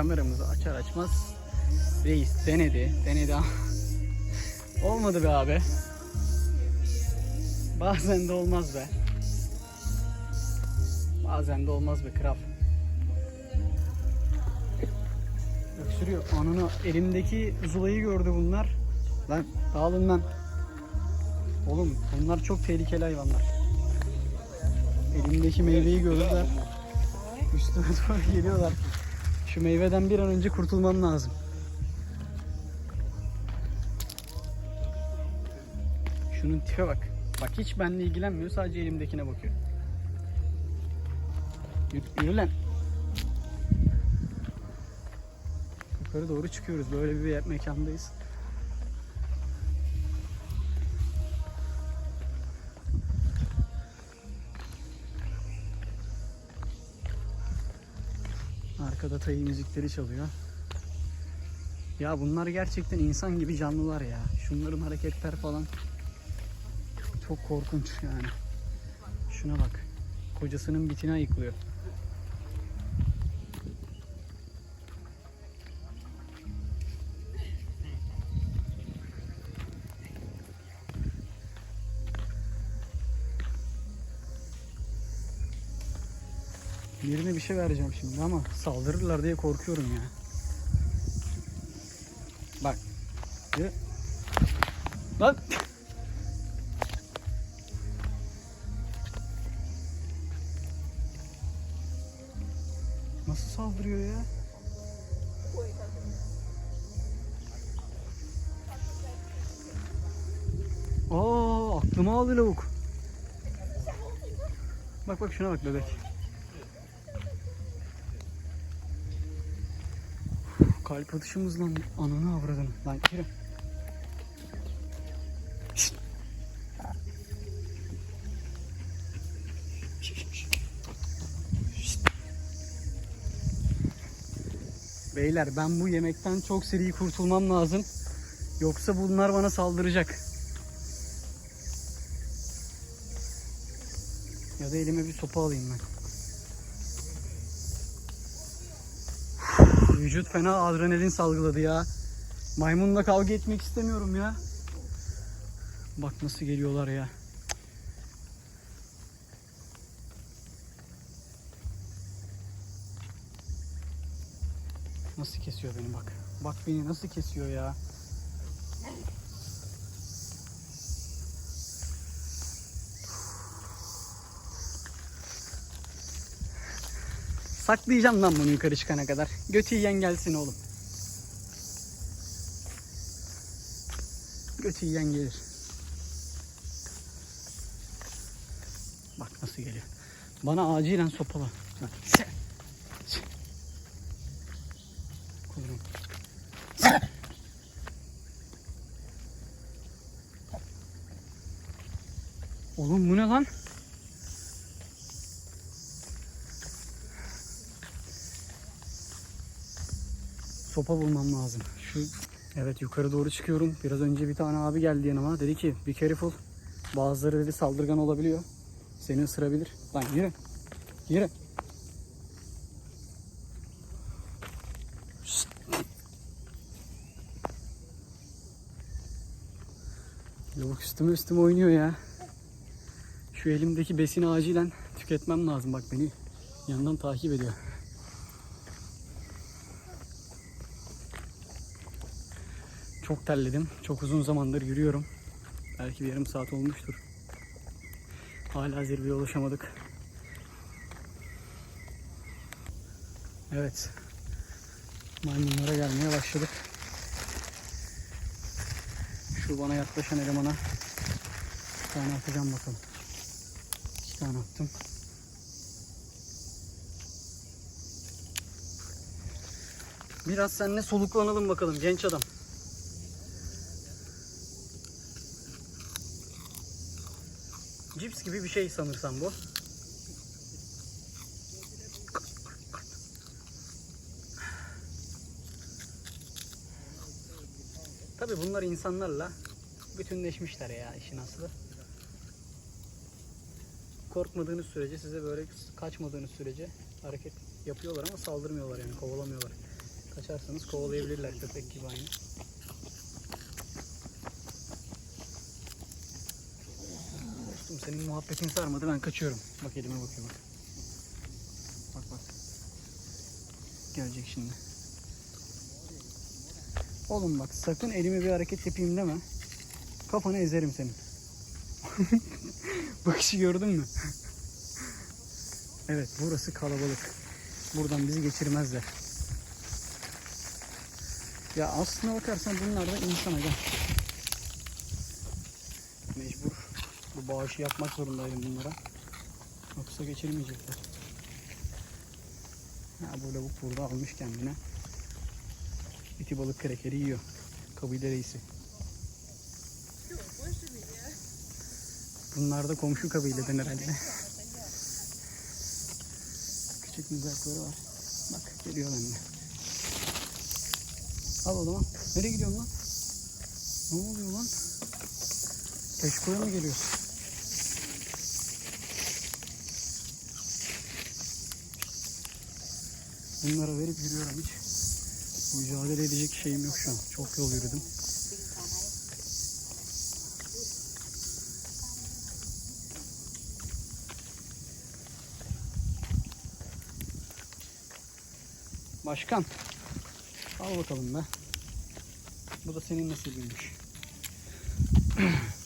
kameramızı açar açmaz reis denedi. Denedi ama olmadı be abi. Bazen de olmaz be. Bazen de olmaz be kral. Öksürüyor. Ananı elimdeki zulayı gördü bunlar. Lan dağılın lan. Oğlum bunlar çok tehlikeli hayvanlar. Elimdeki meyveyi gördüler. Üstüme doğru geliyorlar. Şu meyveden bir an önce kurtulmam lazım. Şunun tipe bak. Bak hiç benimle ilgilenmiyor. Sadece elimdekine bakıyor. Yürü, yürü lan. Yukarı doğru çıkıyoruz. Böyle bir mekandayız. Tayı müzikleri çalıyor. Ya bunlar gerçekten insan gibi canlılar ya. Şunların hareketler falan çok korkunç yani. Şuna bak. Kocasının bitini ayıklıyor. Birine bir şey vereceğim şimdi ama saldırırlar diye korkuyorum ya. Bak. Lan. Nasıl saldırıyor ya? Aa, aklıma aldı lavuk. Bak bak şuna bak bebek. Kalp atışımız lan ananı avradını. Lan. Şşt. Beyler ben bu yemekten çok seri kurtulmam lazım. Yoksa bunlar bana saldıracak. Ya da elime bir sopa alayım ben. Vücut fena adrenalin salgıladı ya. Maymunla kavga etmek istemiyorum ya. Bak nasıl geliyorlar ya. Nasıl kesiyor beni bak. Bak beni nasıl kesiyor ya. Saklayacağım lan bunu yukarı çıkana kadar. Götü yiyen gelsin oğlum. Götü yiyen gelir. Bak nasıl geliyor. Bana acilen sopala. Kuyruğum. Oğlum bu ne lan? Sopa bulmam lazım. Şu evet yukarı doğru çıkıyorum. Biraz önce bir tane abi geldi yanıma. Dedi ki be careful. Bazıları dedi saldırgan olabiliyor. Seni ısırabilir. Lan yürü. Yürü. Lavuk üstüme üstüme oynuyor ya. Şu elimdeki besini acilen tüketmem lazım. Bak beni yandan takip ediyor. Çok terledim. Çok uzun zamandır yürüyorum. Belki bir yarım saat olmuştur. Hala zirveye ulaşamadık. Evet. Maymunlara gelmeye başladık. Şu bana yaklaşan elemana bir tane atacağım bakalım. İki tane attım. Biraz seninle soluklanalım bakalım genç adam. Gibi bir şey sanırsam bu. Tabi bunlar insanlarla bütünleşmişler ya işin aslı. Korkmadığınız sürece size böyle kaçmadığınız sürece hareket yapıyorlar ama saldırmıyorlar yani kovalamıyorlar. Kaçarsanız kovalayabilirler köpek gibi aynı. Senin muhabbetin sarmadı ben kaçıyorum. Bak elime bakıyor bak. Bak bak. Gelecek şimdi. Oğlum bak sakın elime bir hareket yapayım deme. Kafanı ezerim senin. Bakışı gördün mü? evet burası kalabalık. Buradan bizi geçirmezler. Ya aslına bakarsan bunlar da insan aga. Mecbur bu bağışı yapmak zorundaydım bunlara. Yoksa geçirmeyecekler. Ha bu lavuk burada almış kendine. İti balık krekeri yiyor. Kabile reisi. Bunlar da komşu kabileden herhalde. Küçük mızrakları var. Bak geliyor bende. Al o zaman. Nereye gidiyorsun lan? Ne oluyor lan? Keşkoya mı geliyorsun? Bunlara verip yürüyorum hiç. Mücadele edecek şeyim yok şu an. Çok yol yürüdüm. Başkan. Al bakalım be. Bu da senin nasibiymiş.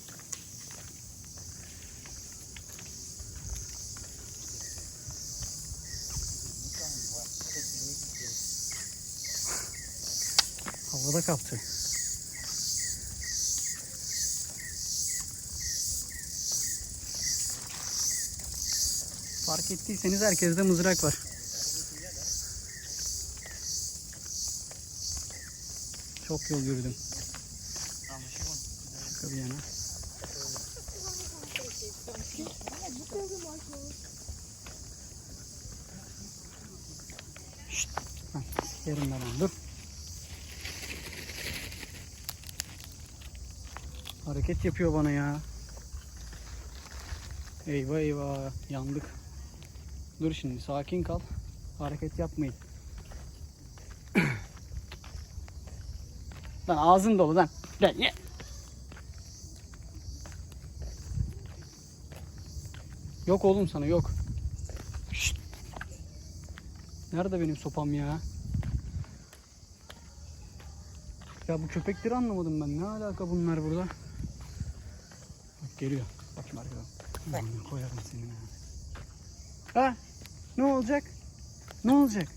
Havada kaptı. Fark ettiyseniz herkeste mızrak var. Çok yol yürüdüm. Şaka bir yana. Şşt, sikerim ben dur. Hareket yapıyor bana ya. Eyvah eyvah yandık. Dur şimdi sakin kal. Hareket yapmayın. Lan ağzın dolu lan. Gel ye. Yok oğlum sana yok. Şşt. Nerede benim sopam ya? Ya bu köpekleri anlamadım ben. Ne alaka bunlar burada? Geliyor. Bak şimdi arkadan. Koyarım seni. Ha? Ne olacak? Ne olacak?